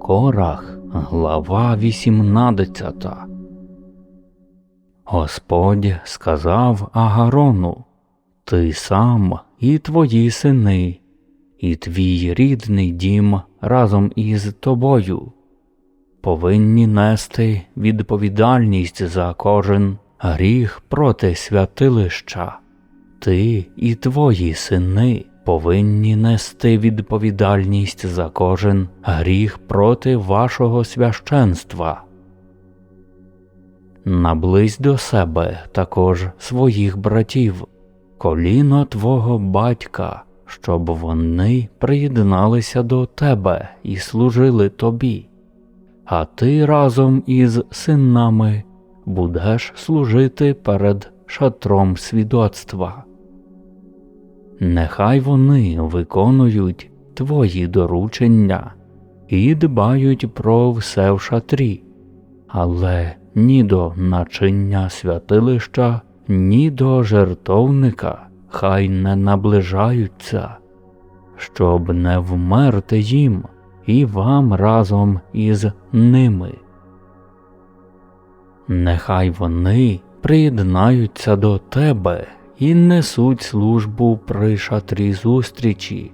Корах, глава 18. Господь сказав Агарону Ти сам і твої сини, і твій рідний дім разом із тобою повинні нести відповідальність за кожен гріх проти святилища. Ти і твої сини повинні нести відповідальність за кожен гріх проти вашого священства. Наблизь до себе також своїх братів, коліно твого батька, щоб вони приєдналися до тебе і служили тобі, а ти разом із синами будеш служити перед шатром свідоцтва. Нехай вони виконують твої доручення і дбають про все в шатрі, але ні до начиння святилища, ні до жертовника хай не наближаються, щоб не вмерти їм і вам разом із ними. Нехай вони приєднаються до тебе і несуть службу при шатрі зустрічі,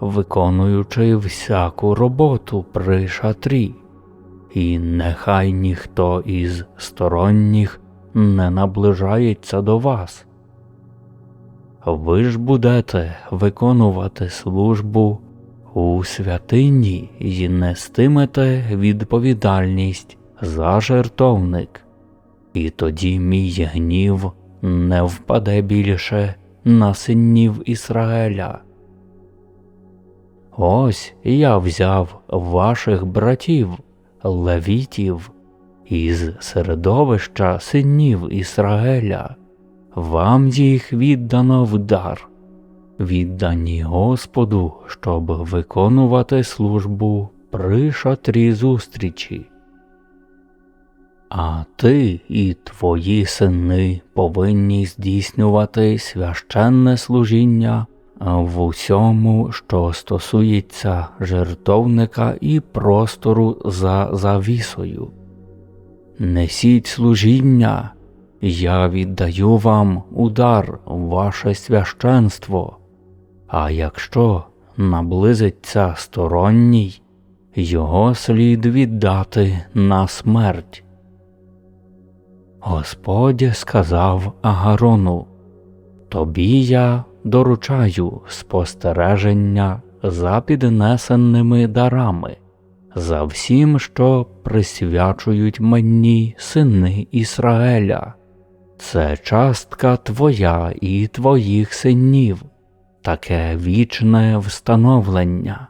виконуючи всяку роботу при шатрі, і нехай ніхто із сторонніх не наближається до вас. Ви ж будете виконувати службу у святині і нестимете відповідальність за жертовник, і тоді мій гнів не впаде більше на синів Ісраїля. Ось я взяв ваших братів, левітів, із середовища синів Ісраїля, вам їх віддано в дар, віддані Господу, щоб виконувати службу при шатрі зустрічі. А ти і твої сини повинні здійснювати священне служіння в усьому, що стосується жертовника і простору за завісою. Несіть служіння, я віддаю вам удар, ваше священство, а якщо наблизиться сторонній, його слід віддати на смерть. Господь сказав Агарону Тобі я доручаю спостереження за піднесеними дарами, за всім, що присвячують мені сини Ісраеля. Це частка твоя і твоїх синів, таке вічне встановлення.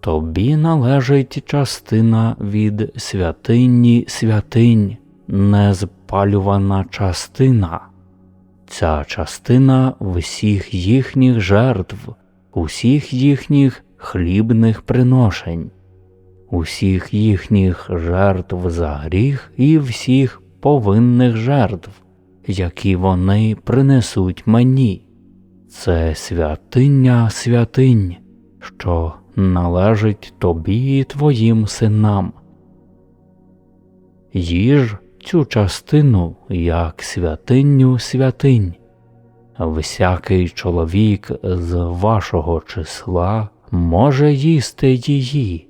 Тобі належить частина від святині святинь незпалювана частина, ця частина всіх їхніх жертв, усіх їхніх хлібних приношень, усіх їхніх жертв за гріх і всіх повинних жертв, які вони принесуть мені. Це святиня святинь, що належить тобі і твоїм синам. Їж цю частину як святиню святинь. Всякий чоловік з вашого числа може їсти її,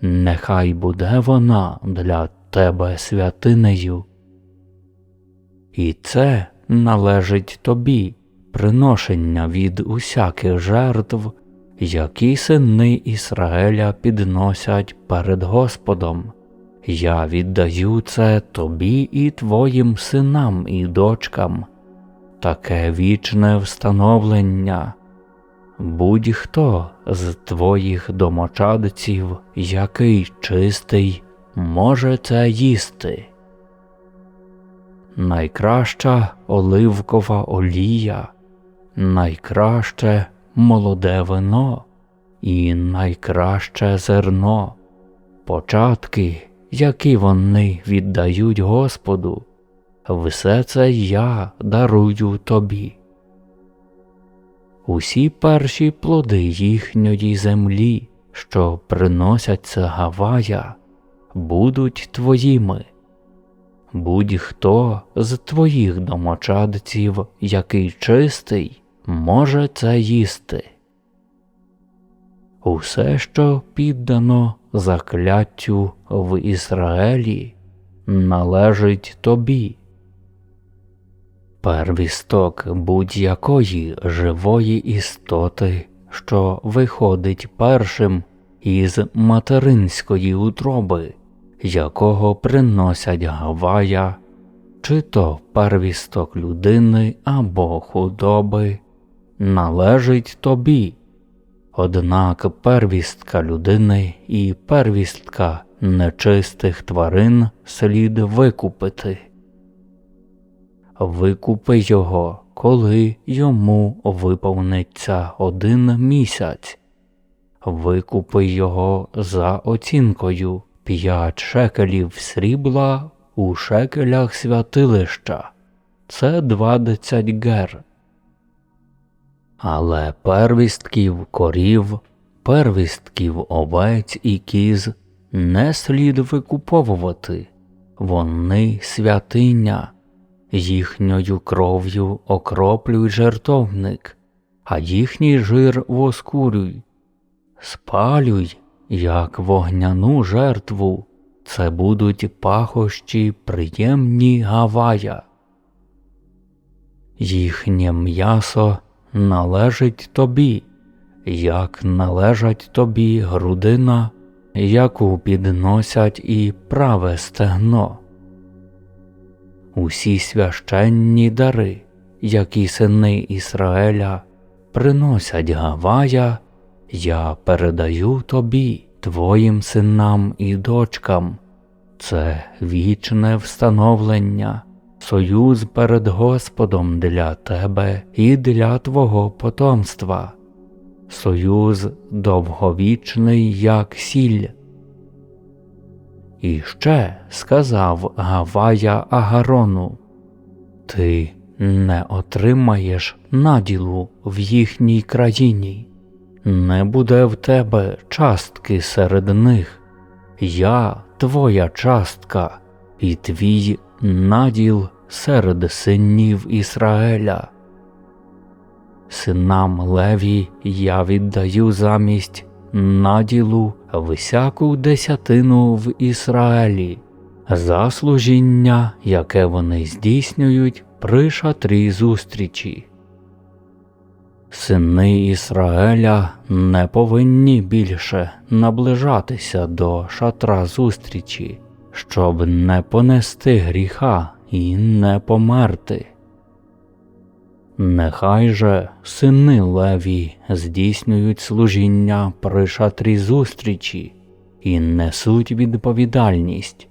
нехай буде вона для тебе святинею. І це належить тобі приношення від усяких жертв, які сини Ісраїля підносять перед Господом. Я віддаю це тобі і твоїм синам і дочкам, таке вічне встановлення. Будь-хто з твоїх домочадців, який чистий, може це їсти. Найкраща оливкова олія, найкраще молоде вино і найкраще зерно, початки які вони віддають Господу, все це я дарую тобі. усі перші плоди їхньої землі, що приносяться Гавая, будуть твоїми. Будь-хто з твоїх домочадців, який чистий, може це їсти. Усе, що піддано закляттю в Ізраїлі, належить тобі. Первісток будь-якої живої істоти, що виходить першим із материнської утроби, якого приносять Гавая, чи то первісток людини або худоби, належить тобі. Однак первістка людини і первістка нечистих тварин слід викупити. Викупи його, коли йому виповниться один місяць. Викупи його за оцінкою п'ять шекелів срібла у шекелях святилища. Це двадцять гер. Але первістків корів, первістків овець і кіз не слід викуповувати, вони святиня, їхньою кров'ю окроплюй жертовник, а їхній жир воскурюй, спалюй, як вогняну жертву, це будуть пахощі приємні Гавая. Їхнє м'ясо належить тобі, як належать тобі грудина, яку підносять і праве стегно. Усі священні дари, які сини Ісраеля приносять Гавая, я передаю тобі, твоїм синам і дочкам. Це вічне встановлення союз перед Господом для тебе і для твого потомства, союз довговічний, як сіль. І ще сказав Гавая Агарону Ти не отримаєш наділу в їхній країні, не буде в тебе частки серед них. Я твоя частка і твій наділ серед синів Ісраеля. Синам Леві я віддаю замість наділу всяку десятину в Ісраелі, за служіння, яке вони здійснюють при шатрі зустрічі. Сини Ісраеля не повинні більше наближатися до шатра зустрічі, щоб не понести гріха і не померти. Нехай же сини Леві здійснюють служіння при шатрі зустрічі і несуть відповідальність.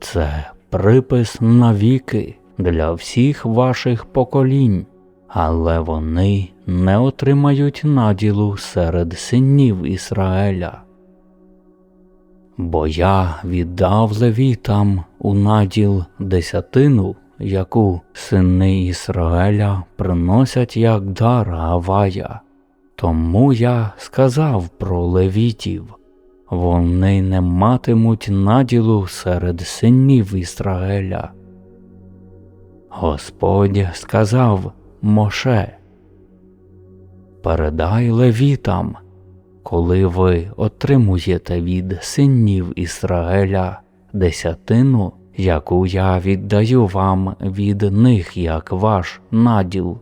Це припис навіки для всіх ваших поколінь, але вони не отримають наділу серед синів Ісраеля. Бо я віддав левітам у наділ десятину, яку сини Ісраеля приносять як дар Гавая. Тому я сказав про левітів вони не матимуть наділу серед синів Ісраеля. Господь сказав Моше, передай левітам коли ви отримуєте від синів Ісраеля десятину, яку я віддаю вам від них як ваш наділ,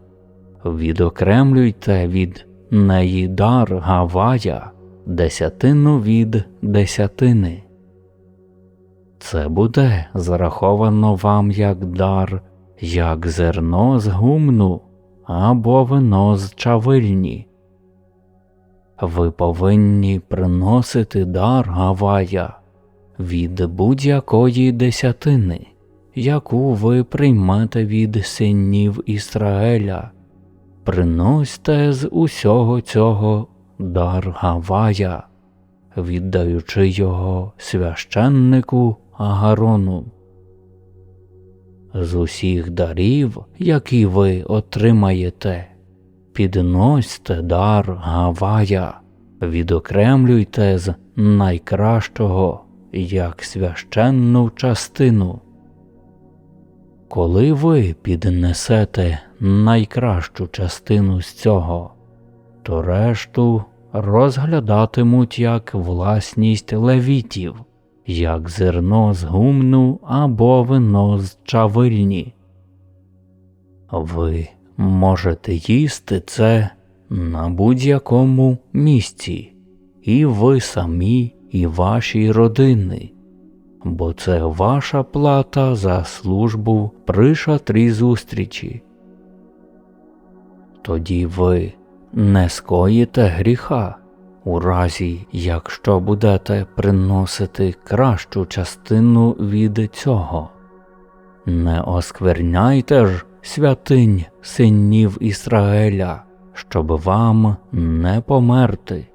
відокремлюйте від неї дар Гавая, десятину від десятини. Це буде зараховано вам як дар, як зерно з гумну або вино з чавильні ви повинні приносити дар Гавая від будь-якої десятини, яку ви приймете від синів Ісраеля. Приносьте з усього цього дар Гавая, віддаючи його священнику Агарону. З усіх дарів, які ви отримаєте, підносьте дар Гавая, відокремлюйте з найкращого як священну частину. Коли ви піднесете найкращу частину з цього, то решту розглядатимуть як власність левітів, як зерно з гумну або вино з чавильні. Ви можете їсти це на будь-якому місці, і ви самі, і ваші родини, бо це ваша плата за службу при шатрі зустрічі. Тоді ви не скоїте гріха, у разі, якщо будете приносити кращу частину від цього. Не оскверняйте ж святинь синів Ісраеля, щоб вам не померти.